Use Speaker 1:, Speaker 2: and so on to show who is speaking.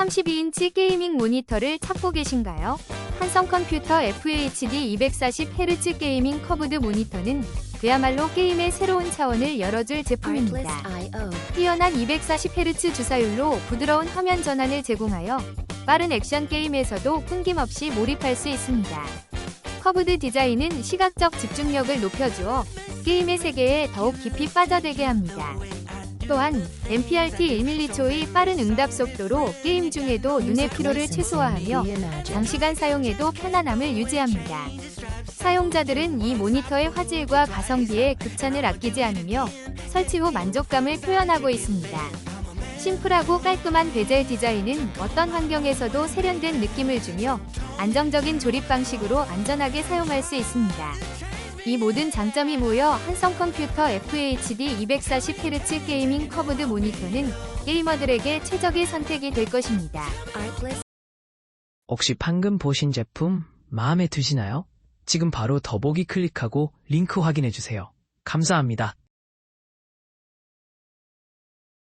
Speaker 1: 32인치 게이밍 모니터를 찾고 계신가요? 한성 컴퓨터 FHD 240Hz 게이밍 커브드 모니터는 그야말로 게임의 새로운 차원을 열어줄 제품입니다. 뛰어난 240Hz 주사율로 부드러운 화면 전환을 제공하여 빠른 액션 게임에서도 끊김없이 몰입할 수 있습니다. 커브드 디자인은 시각적 집중력을 높여주어 게임의 세계에 더욱 깊이 빠져들게 합니다. 또한 MPRT 1mH의 빠른 응답 속도로 게임 중에도 눈의 피로를 최소화하며 장시간 사용에도 편안함을 유지합니다. 사용자들은 이 모니터의 화질과 가성비에 극찬을 아끼지 않으며 설치 후 만족감을 표현하고 있습니다. 심플하고 깔끔한 베젤 디자인은 어떤 환경에서도 세련된 느낌을 주며 안정적인 조립 방식으로 안전하게 사용할 수 있습니다. 이 모든 장점이 모여 한성 컴퓨터 FHD 240Hz 게이밍 커브드 모니터는 게이머들에게 최적의 선택이 될 것입니다.
Speaker 2: 혹시 방금 보신 제품 마음에 드시나요? 지금 바로 더보기 클릭하고 링크 확인해 주세요. 감사합니다.